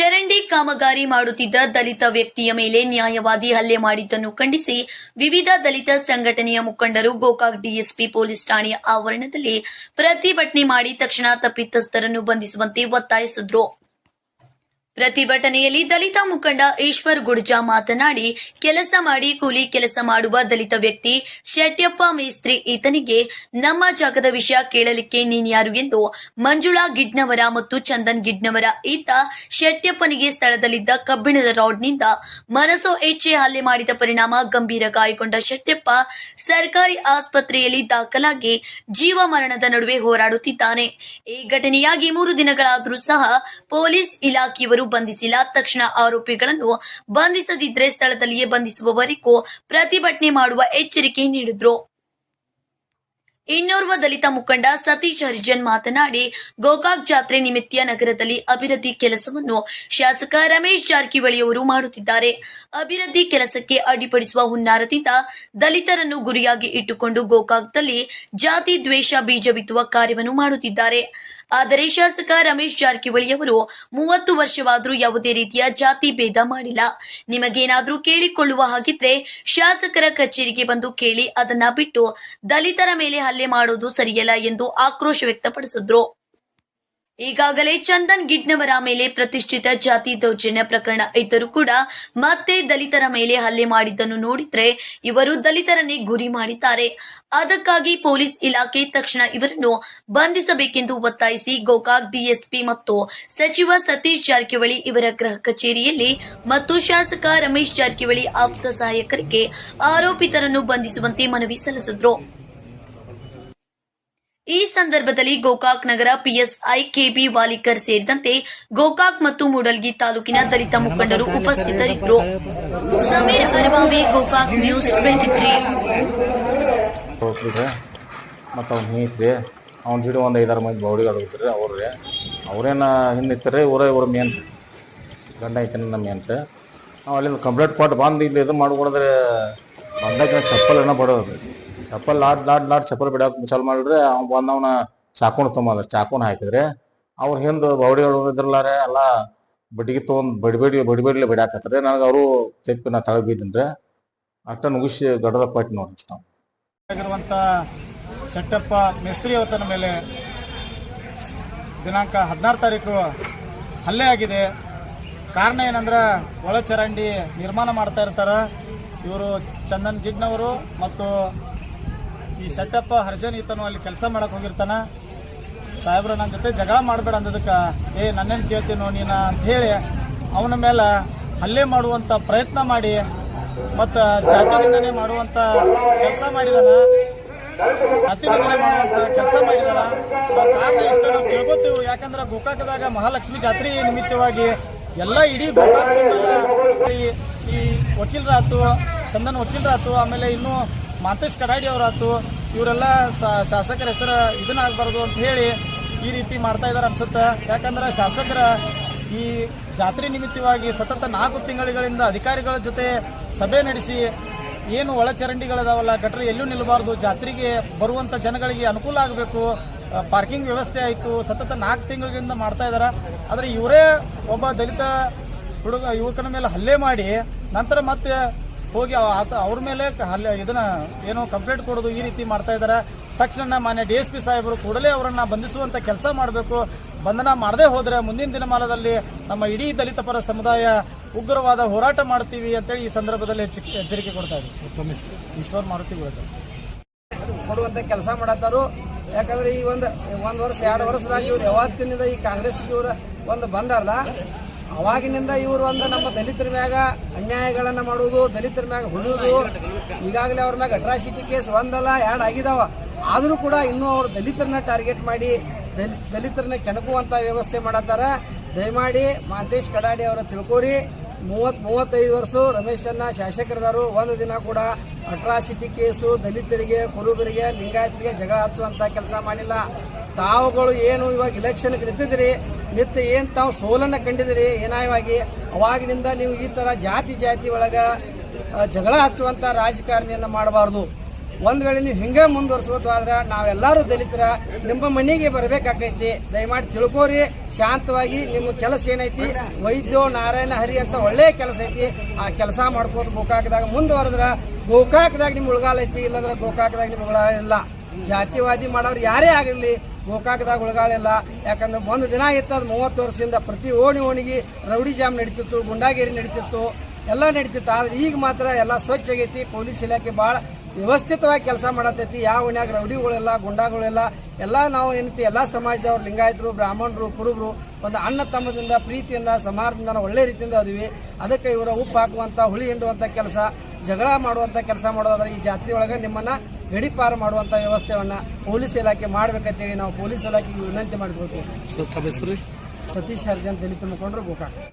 ಚರಂಡಿ ಕಾಮಗಾರಿ ಮಾಡುತ್ತಿದ್ದ ದಲಿತ ವ್ಯಕ್ತಿಯ ಮೇಲೆ ನ್ಯಾಯವಾದಿ ಹಲ್ಲೆ ಮಾಡಿದ್ದನ್ನು ಖಂಡಿಸಿ ವಿವಿಧ ದಲಿತ ಸಂಘಟನೆಯ ಮುಖಂಡರು ಗೋಕಾಕ್ ಡಿಎಸ್ಪಿ ಪೊಲೀಸ್ ಠಾಣೆಯ ಆವರಣದಲ್ಲಿ ಪ್ರತಿಭಟನೆ ಮಾಡಿ ತಕ್ಷಣ ತಪ್ಪಿತಸ್ಥರನ್ನು ಬಂಧಿಸುವಂತೆ ಒತ್ತಾಯಿಸಿದ್ರು. ಪ್ರತಿಭಟನೆಯಲ್ಲಿ ದಲಿತ ಮುಖಂಡ ಈಶ್ವರ್ ಗುಡ್ಜಾ ಮಾತನಾಡಿ, ಕೆಲಸ ಮಾಡಿ ಕೂಲಿ ಕೆಲಸ ಮಾಡುವ ದಲಿತ ವ್ಯಕ್ತಿ ಶೆಟ್ಯಪ್ಪ ಮೇಸ್ತ್ರಿ ಈತನಿಗೆ, ನಮ್ಮ ಜಾಗದ ವಿಷಯ ಕೇಳಲಿಕ್ಕೆ ನೀನ್ಯಾರು ಎಂದು ಮಂಜುಳಾ ಗಿಡ್ನವರ ಮತ್ತು ಚಂದನ್ ಗಿಡ್ನವರ ಈತ ಶೆಟ್ಯಪ್ಪನಿಗೆ ಸ್ಥಳದಲ್ಲಿದ್ದ ಕಬ್ಬಿಣದ ರಾಡ್ನಿಂದ ಮನಸೋ ಹೆಚ್ಚೆ ಹಲ್ಲೆ ಮಾಡಿದ ಪರಿಣಾಮ ಗಂಭೀರ ಗಾಯಗೊಂಡ ಶೆಟ್ಯಪ್ಪ ಸರ್ಕಾರಿ ಆಸ್ಪತ್ರೆಯಲ್ಲಿ ದಾಖಲಾಗಿ ಜೀವ ಮರಣದ ನಡುವೆ ಹೋರಾಡುತ್ತಿದ್ದಾನೆ. ಈ ಘಟನೆಯಾಗಿ ಮೂರು ದಿನಗಳಾದರೂ ಸಹ ಪೊಲೀಸ್ ಇಲಾಖೆಯವರು ಬಂಧಿಸಿಲ್ಲ. ತಕ್ಷಣ ಆರೋಪಿಗಳನ್ನು ಬಂಧಿಸದಿದ್ರೆ ಸ್ಥಳದಲ್ಲಿಯೇ ಬಂಧಿಸುವವರೆಗೂ ಪ್ರತಿಭಟನೆ ಮಾಡುವ ಎಚ್ಚರಿಕೆ ನೀಡಿದ್ರು. ಇನ್ನೋರ್ವ ದಲಿತ ಮುಖಂಡ ಸತೀಶ್ ಹರಿಜನ್ ಮಾತನಾಡಿ, ಗೋಕಾಕ್ ಜಾತ್ರೆ ನಿಮಿತ್ತ ನಗರದಲ್ಲಿ ಅಭಿವೃದ್ಧಿ ಕೆಲಸವನ್ನು ಶಾಸಕ ರಮೇಶ್ ಜಾರಕಿಹೊಳಿಯವರು ಮಾಡುತ್ತಿದ್ದಾರೆ. ಅಭಿವೃದ್ಧಿ ಕೆಲಸಕ್ಕೆ ಅಡ್ಡಿಪಡಿಸುವ ಹುನ್ನಾರದಿಂದ ದಲಿತರನ್ನು ಗುರಿಯಾಗಿ ಇಟ್ಟುಕೊಂಡು ಗೋಕಾಕ್ದಲ್ಲಿ ಜಾತಿ ದ್ವೇಷ ಬೀಜ ಬಿತ್ತುವ ಕಾರ್ಯವನ್ನು ಮಾಡುತ್ತಿದ್ದಾರೆ. ಆದರೆ ಶಾಸಕ ರಮೇಶ್ ಜಾರಕಿಹೊಳಿ ಅವರು ಮೂವತ್ತು ವರ್ಷವಾದರೂ ಯಾವುದೇ ರೀತಿಯ ಜಾತಿ ಭೇದ ಮಾಡಿಲ್ಲ. ನಿಮಗೇನಾದರೂ ಕೇಳಿಕೊಳ್ಳುವ ಹಾಗಿದ್ರೆ ಶಾಸಕರ ಕಚೇರಿಗೆ ಬಂದು ಕೇಳಿ ಅದನ್ನ ಬಿಟ್ಟು ದಲಿತರ ಮೇಲೆ ಹಲ್ಲೆ ಮಾಡೋದು ಸರಿಯಲ್ಲ ಎಂದು ಆಕ್ರೋಶ ವ್ಯಕ್ತಪಡಿಸಿದ್ರು. ಈಗಾಗಲೇ ಚಂದನ್ ಗಿಡ್ನವರ ಮೇಲೆ ಪ್ರತಿಷ್ಠಿತ ಜಾತಿ ದೌರ್ಜನ್ಯ ಪ್ರಕರಣ ಇದ್ದರೂ ಕೂಡ ಮತ್ತೆ ದಲಿತರ ಮೇಲೆ ಹಲ್ಲೆ ಮಾಡಿದ್ದನ್ನು ನೋಡಿದ್ರೆ ಇವರು ದಲಿತರನ್ನೇ ಗುರಿ ಮಾಡಿದ್ದಾರೆ. ಅದಕ್ಕಾಗಿ ಪೊಲೀಸ್ ಇಲಾಖೆ ತಕ್ಷಣ ಇವರನ್ನು ಬಂಧಿಸಬೇಕೆಂದು ಒತ್ತಾಯಿಸಿ ಗೋಕಾಕ್ ಡಿಎಸ್ಪಿ ಮತ್ತು ಸಚಿವ ಸತೀಶ್ ಜಾರಕಿಹೊಳಿ ಇವರ ಗೃಹ ಕಚೇರಿಯಲ್ಲಿ ಮತ್ತು ಶಾಸಕ ರಮೇಶ್ ಜಾರಕಿಹೊಳಿ ಆಪ್ತ ಸಹಾಯಕರಿಗೆ ಆರೋಪಿತರನ್ನು ಬಂಧಿಸುವಂತೆ ಮನವಿ ಸಲ್ಲಿಸಿದ್ರು. ಈ ಸಂದರ್ಭದಲ್ಲಿ ಗೋಕಾಕ್ ನಗರ ಪಿಎಸ್ಐ ಕೆಬಿ ವಾಲಿಕರ್ ಸೇರಿದಂತೆ ಗೋಕಾಕ್ ಮತ್ತು ಮೂಡಲ್ಗಿ ತಾಲೂಕಿನ ದಲಿತ ಮುಖಂಡರು ಉಪಸ್ಥಿತರಿದ್ದರು. Sameer Gokak news twenty three. ಮತ್ತು ಅವ್ನು ನೀತ್ರಿ ಒಂದು ಐದಾರು ಮಂದಿ ಬೌಡಿ ಹೋಗ್ಬಿಟ್ರಿ ಅವ್ರು ಅವ್ರೇನು ಹಿಂದಿತ್ತಾರೆ ಇವರೇ ಇವ್ರ ಮೇನ್. ಗಂಡ ಐತನ ನಮ್ಮ ಮೇನ್. ನಾವು ಅಲ್ಲಿಂದ ಕಂಪ್ಲೇಂಟ್ ಕೊಟ್ಟು ಬಂದು ಇಲ್ಲಿ ಇದು ಮಾಡ್ಕೊಡಿದ್ರೆ ಬಂದಾಗ ಚಪ್ಪಲ್ ಏನೋ ಬಡೋದು. ಚಪ್ಪಲ್ ಲಾಡ್ ಲಾಡ್ ಲಾಡ್ ಚಪ್ಪಲ್ ಬಿಡಾಕ ಚಾಲು ಮಾಡಿದ್ರೆ ಅವ್ನು ಬಂದವನ ಚಾಕೊಂಡ್ ತಮ್ಮ ಚಾಕೊಂಡ್ ಹಾಕಿದ್ರೆ ಅವ್ರ ಹಿಂದೆ ಬೌಡಿಗಳು ಇದ್ರಲ್ಲಾರೆ ಎಲ್ಲ ಬಡಿಗೆ ತೊಗೊಂಡು ಬಡಿಬೇಡಿ ಬಡಿಬೇಡಿಲೆ ಬಿಡಾಕತ್ತಾರೆ. ನನಗೆ ಅವರು ತೆಪ್ಪಿ ನಾ ತಳಗ್ ಬಿದ್ದೀನಿ ರೀ ಅಷ್ಟ ಮುಗಿಸಿ ಗಡದ ಪಟ್ಟಿ ನೋಡಿ ಇಷ್ಟ ಶೆಟ್ಟಪ್ಪ ಮಿಸ್ತ್ರಿ ಅವತನ ಮೇಲೆ ದಿನಾಂಕ ಹದಿನಾರು ತಾರೀಕು ಹಲ್ಲೆ ಆಗಿದೆ. ಕಾರಣ ಏನಂದ್ರೆ ಒಳಚರಂಡಿ ನಿರ್ಮಾಣ ಮಾಡ್ತಾ ಇರ್ತಾರೆ. ಇವರು ಚಂದನ್ ಗಿಡ್ನವರು ಮತ್ತು ಈ ಶೆಟ್ಟಪ್ಪ ಹರ್ಜನ್ ಈತನು ಅಲ್ಲಿ ಕೆಲಸ ಮಾಡಕ್ಕೆ ಹೋಗಿರ್ತಾನ. ಸಾಹೇಬ್ರು ನನ್ನ ಜೊತೆ ಜಗಳ ಮಾಡಬೇಡ ಅಂದದಕ್ಕೆ, ಏ, ನನ್ನೇನು ಕೇಳ್ತೀನೋ ನೀನು? ಅಂತ ಹೇಳಿ ಅವನ ಮೇಲೆ ಹಲ್ಲೆ ಮಾಡುವಂಥ ಪ್ರಯತ್ನ ಮಾಡಿ ಮತ್ತು ಜಾತಿನಿಂದನೇ ಮಾಡುವಂಥ ಕೆಲಸ ಮಾಡಿದಾನ. ಜಾತಿ ನಿಂದನೆ ಮಾಡುವಂಥ ಕೆಲಸ ಮಾಡಿದಾನ. ಕಾರಣ ಇಷ್ಟ, ನಾವು ತಿಳ್ಕೊತೀವಿ. ಯಾಕಂದ್ರೆ ಗೋಕಾಕದಾಗ ಮಹಾಲಕ್ಷ್ಮಿ ಜಾತ್ರೆ ನಿಮಿತ್ತವಾಗಿ ಎಲ್ಲ ಇಡೀ ಗೋಕಾಕ ಈ ವಕೀಲರಾತು ಚಂದನ್ ವಕೀಲರಾತು ಆಮೇಲೆ ಇನ್ನೂ ಮಾಂತೇಶ್ ಕಡಾಡಿ ಅವರಾತು ಇವರೆಲ್ಲ ಶಾಸಕರ ಹೆಸರು ಇದನ್ನ ಆಗ್ಬಾರ್ದು ಅಂತ ಹೇಳಿ ಈ ರೀತಿ ಮಾಡ್ತಾ ಇದ್ದಾರೆ ಅನ್ಸುತ್ತೆ. ಯಾಕಂದ್ರೆ ಶಾಸಕರ ಈ ಜಾತ್ರೆ ನಿಮಿತ್ತವಾಗಿ ಸತತ ನಾಲ್ಕು ತಿಂಗಳುಗಳಿಂದ ಅಧಿಕಾರಿಗಳ ಜೊತೆ ಸಭೆ ನಡೆಸಿ ಏನು ಒಳಚರಂಡಿಗಳದಾವಲ್ಲ, ಗಟ್ರ ಎಲ್ಲೂ ನಿಲ್ಲಬಾರ್ದು, ಜಾತ್ರೆಗೆ ಬರುವಂಥ ಜನಗಳಿಗೆ ಅನುಕೂಲ ಆಗಬೇಕು ಪಾರ್ಕಿಂಗ್ ವ್ಯವಸ್ಥೆ ಆಯಿತು, ಸತತ ನಾಲ್ಕು ತಿಂಗಳಿಂದ ಮಾಡ್ತಾ ಇದ್ದಾರೆ ಆದರೆ ಇವರೇ ಒಬ್ಬ ದಲಿತ ಹುಡುಗ, ಯುವಕನ ಮೇಲೆ ಹಲ್ಲೆ ಮಾಡಿ, ನಂತರ ಮತ್ತೆ ಹೋಗಿ ಅವ- ಆತ ಅವ್ರ ಮೇಲೆ ಹಲ್ಲೆ ಇದನ್ನ ಏನೋ ಕಂಪ್ಲೇಂಟ್ ಕೊಡೋದು ಈ ರೀತಿ ಮಾಡ್ತಾ ಇದ್ದಾರೆ ತಕ್ಷಣ ಮಾನ್ಯ ಡಿ ಎಸ್ ಪಿ ಸಾಹೇಬರು ಕೂಡಲೇ ಅವರನ್ನ ಬಂಧಿಸುವಂತ ಕೆಲಸ ಮಾಡಬೇಕು. ಬಂಧನ ಮಾಡದೇ ಹೋದ್ರೆ ಮುಂದಿನ ದಿನಮಾನದಲ್ಲಿ ನಮ್ಮ ಇಡೀ ದಲಿತ ಪರ ಸಮುದಾಯ ಉಗ್ರವಾದ ಹೋರಾಟ ಮಾಡ್ತೀವಿ ಅಂತೇಳಿ ಈ ಸಂದರ್ಭದಲ್ಲಿ ಎಚ್ಚ- ಎಚ್ಚರಿಕೆ ಕೊಡ್ತಾ ಇದ್ದೀವಿ ಈಶ್ವರ್ ಮಾರುತಿ ಕೊಡುವಂತ ಕೆಲಸ ಮಾಡತ್ತಾರು. ಯಾಕಂದ್ರೆ ಈ ಒಂದು ಒಂದು ವರ್ಷ ಎರಡು ವರ್ಷದಾಗ ಇವ್ರು ಯಾವತ್ತಿನಿಂದ ಈ ಕಾಂಗ್ರೆಸ್ಗೆ ಇವ್ರು ಒಂದು ಬಂದಾರಲ್ಲ ಅವಾಗಿನಿಂದ ಇವರು ಒಂದು ನಮ್ಮ ದಲಿತರ ಮ್ಯಾಗ ಅನ್ಯಾಯಗಳನ್ನ ಮಾಡುವುದು ದಲಿತರ ಮ್ಯಾಗ ಹೊಡೆಯುವುದು ಈಗಾಗಲೇ ಅವ್ರ ಮ್ಯಾಗ ಅಟ್ರಾಸಿಟಿ ಕೇಸ್ ಒಂದಲ್ಲ, ಎರಡು ಆಗಿದಾವ. ಆದರೂ ಕೂಡ ಇನ್ನೂ ಅವರು ದಲಿತರನ್ನ ಟಾರ್ಗೆಟ್ ಮಾಡಿ ದಲಿ, ದಲಿತರನ್ನ ಕೆಣಕುವಂತ ವ್ಯವಸ್ಥೆ ಮಾಡತ್ತಾರ. ದಯಮಾಡಿ ಮಾಂತೇಶ್ ಕಡಾಡಿ ಅವರ ತಿಳ್ಕೋರಿ. ಮೂವತ್, ಮೂವತ್ತೈದು ವರ್ಷ ರಮೇಶನ್ನ ಶಾಸಕರದಾರು. ಒಂದು ದಿನ ಕೂಡ ಅಟ್ರಾಸಿಟಿ ಕೇಸು, ದಲಿತರಿಗೆ, ಕುರುಬರಿಗೆ, ಲಿಂಗಾಯತರಿಗೆ ಜಗಳ ಹಚ್ಚುವಂತ ಕೆಲಸ ಮಾಡಿಲ್ಲ. ತಾವುಗಳು ಏನು ಇವಾಗ ಇಲೆಕ್ಷನ್ಗೆ ನಿಂತಿದ್ರಿ ನಿತ್ಯ ಏನ್ ತಾವು ಸೋಲನ್ನ ಕಂಡಿದ್ರಿ ಏನಾಯವಾಗಿ? ಅವಾಗಿನಿಂದ ನೀವು ಈ ತರ ಜಾತಿ ಜಾತಿ ಒಳಗ ಜಗಳ ಹಚ್ಚುವಂತ ರಾಜಕಾರಣಿಯನ್ನ ಮಾಡಬಾರ್ದು. ಒಂದ್ ವೇಳೆ ನೀವು ಹಿಂಗೆ ಮುಂದುವರ್ಸೋದು ಆದ್ರೆ ನಾವೆಲ್ಲರೂ ದಲಿತರ, ನಿಮ್ಮ ಮನೆಗೆ ಬರಬೇಕಾಕೈತಿ. ದಯಮಾಡಿ ತಿಳ್ಕೋರಿ, ಶಾಂತವಾಗಿ ನಿಮ್ಮ ಕೆಲಸ ಏನೈತಿ? ವೈದ್ಯೋ ನಾರಾಯಣ ಹರಿ ಅಂತ ಒಳ್ಳೆ ಕೆಲಸ ಐತಿ. ಆ ಕೆಲಸ ಮಾಡ್ಕೋದು ಗೋಕಾಕದಾಗ ಮುಂದುವರೆದ್ರ ಗೋಕಾಕದಾಗ ನಿಮ್ ಉಳಗಾಲ ಐತಿ, ಇಲ್ಲಂದ್ರ ಗೋಕಾಕದಾಗ ನಿಮ್ ಉಳಗಾಲ ಇಲ್ಲ. ಜಾತಿವಾದಿ ಮಾಡೋರು ಯಾರೇ ಆಗಿರ್ಲಿ ಗೋಕಾಕದಾಗ ಉಳಗಾಳಿಲ್ಲ ಯಾಕಂದ್ರೆ ಒಂದು ದಿನ ಇತ್ತು, ಅದು ಮೂವತ್ತು ವರ್ಷದಿಂದ ಪ್ರತಿ ಓಣಿ ಓಣಿಗೆ ರೌಡಿ ಜಾಮ್ ನಡೀತಿತ್ತು, ಗುಂಡಾಗೇರಿ ನಡೀತಿತ್ತು, ಎಲ್ಲ ನಡೀತಿತ್ತು. ಆದ್ರೆ ಈಗ ಮಾತ್ರ ಎಲ್ಲ ಸ್ವಚ್ಛ ಆಗೈತಿ, ಪೊಲೀಸ್ ಇಲಾಖೆ ಭಾಳ ವ್ಯವಸ್ಥಿತವಾಗಿ ಕೆಲಸ ಮಾಡತೈತಿ. ಯಾವ ಓಣಿಯಾಗ ರೌಡಿಗಳೆಲ್ಲ, ಗುಂಡಾಗಳೆಲ್ಲ, ಎಲ್ಲ ನಾವು ಏನೈತಿ, ಎಲ್ಲ ಸಮಾಜದವ್ರು, ಲಿಂಗಾಯತರು, ಬ್ರಾಹ್ಮಣರು, ಕುರುಬರು, ಒಂದು ಅಣ್ಣ ತಮ್ಮದಿಂದ, ಪ್ರೀತಿಯಿಂದ ಸಮಾಜದಿಂದ ಒಳ್ಳೆ ರೀತಿಯಿಂದ ಅದೀವಿ. ಅದಕ್ಕೆ ಇವರ ಉಪ್ಪು ಹಾಕುವಂಥ ಹುಳಿ ಹಿಂಡುವಂಥ ಕೆಲಸ, ಜಗಳ ಮಾಡುವಂಥ ಕೆಲಸ ಮಾಡೋದಾದ್ರೆ ಈ ಜಾತ್ರೆ ಒಳಗೆ ನಿಮ್ಮನ್ನ ಗಡಿಪಾರು ಮಾಡುವಂಥ ವ್ಯವಸ್ಥೆಯನ್ನ ಪೊಲೀಸ್ ಇಲಾಖೆ ಮಾಡ್ಬೇಕಂತೇಳಿ ನಾವು ಪೊಲೀಸ್ ಇಲಾಖೆಗೆ ವಿನಂತಿ ಮಾಡಬೇಕು. ಸತೀಶ್ ಅರ್ಜನ್ ದಲಿತ ಮುಖಂಡರು ಗೋಕಾಕ್.